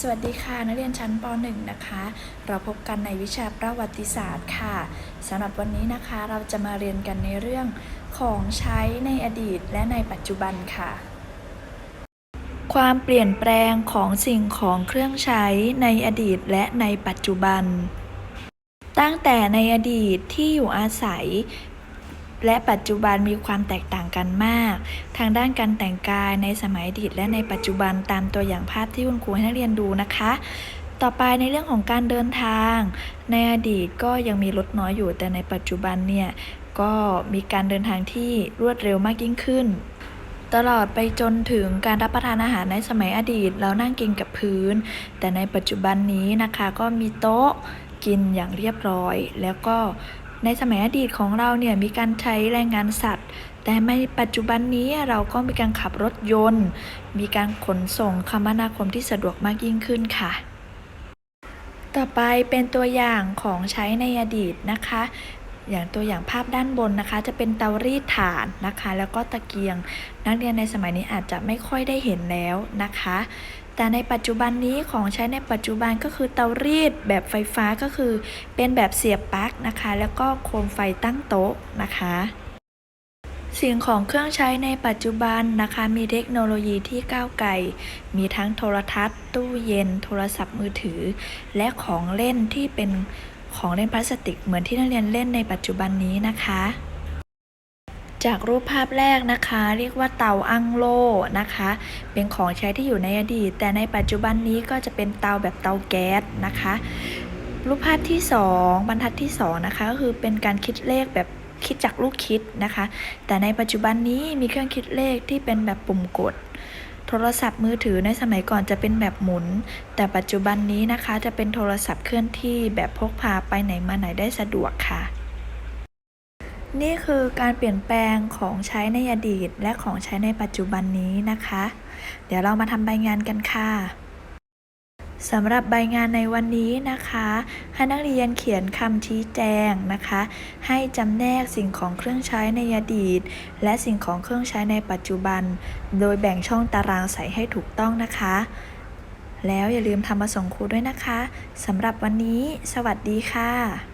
สวัสดีค่ะ นักเรียนชั้นป .1 นะคะ เราพบกันในวิชาประวัติศาสตร์ค่ะสำหรับวันนี้นะคะเราจะมาเรียนกันในเรื่องของใช้ในอดีตและในปัจจุบันค่ะ ความเปลี่ยนแปลงของสิ่งของเครื่องใช้ในอดีตและในปัจจุบัน ตั้งแต่ในอดีตที่อยู่อาศัย และปัจจุบันมีความแตกต่างกันมาก ทางด้านการแต่งกายในสมัยอดีตและในปัจจุบันตามตัวอย่างภาพที่คุณครูให้นักเรียนดูนะคะ ต่อไปในเรื่องของการเดินทาง ในอดีตก็ยังมีรถน้อยอยู่ แต่ในปัจจุบันเนี่ยก็มีการเดินทางที่รวดเร็วมากยิ่งขึ้น ตลอดไปจนถึงการรับประทานอาหารในสมัยอดีต เรานั่งกินกับพื้น แต่ในปัจจุบันนี้นะคะก็มีโต๊ะกินอย่างเรียบร้อย แล้วก็ ในสมัยอดีตของเราเนี่ยมีการใช้แรงงานสัตว์ แต่ในปัจจุบันนี้เราก็มีการขับรถยนต์ มีการขนส่งคมนาคมที่สะดวกมากยิ่งขึ้นค่ะ ต่อไปเป็นตัวอย่างของใช้ในอดีตนะคะ อย่างตัวอย่างภาพด้านบนนะคะ จะเป็นเตารีดถ่านนะคะ แล้วก็ตะเกียง นักเรียนในสมัยนี้อาจจะไม่ค่อยได้เห็นแล้วนะคะ แต่ในปัจจุบันนี้ของใช้ในปัจจุบันก็คือเตารีดแบบไฟฟ้าก็คือเป็นแบบเสียบปลั๊กนะคะ แล้วก็โคมไฟตั้งโต๊ะนะคะสิ่งของเครื่องใช้ในปัจจุบันนะคะ มีเทคโนโลยีที่ก้าวไกล มีทั้งโทรทัศน์ ตู้เย็น โทรศัพท์มือถือ และของเล่นที่เป็นของเล่นพลาสติกเหมือนที่นักเรียนเล่นในปัจจุบันนี้นะคะ จากรูปภาพแรกนะคะ เรียกว่าเตาอังโลนะคะ เป็นของใช้ที่อยู่ในอดีต แต่ในปัจจุบันนี้ก็จะเป็นเตาแบบเตาแก๊สนะคะ รูปภาพที่ 2 บรรทัดที่2นะคะก็คือเป็นการคิดเลขแบบคิดจากลูกคิดนะคะ แต่ในปัจจุบันนี้มีเครื่องคิดเลขที่เป็นแบบปุ่มกด โทรศัพท์มือถือในสมัยก่อนจะเป็นแบบหมุน แต่ปัจจุบันนี้นะคะจะเป็นโทรศัพท์เคลื่อนที่แบบพกพาไปไหนมาไหนได้สะดวกค่ะ นี่คือการเปลี่ยนแปลงของใช้ในอดีต และของใช้ในปัจจุบันนี้นะคะ เดี๋ยวเรามาทำใบงานกันค่ะสำหรับใบงานในวันนี้นะคะให้นักเรียนเขียนคำชี้แจงนะคะ ให้จำแนกสิ่งของเครื่องใช้ในอดีต และสิ่งของเครื่องใช้ในปัจจุบัน โดยแบ่งช่องตารางใส่ให้ถูกต้องนะคะ แล้วอย่าลืมทำมาส่งครูด้วยนะคะสำหรับวันนี้ สวัสดีค่ะ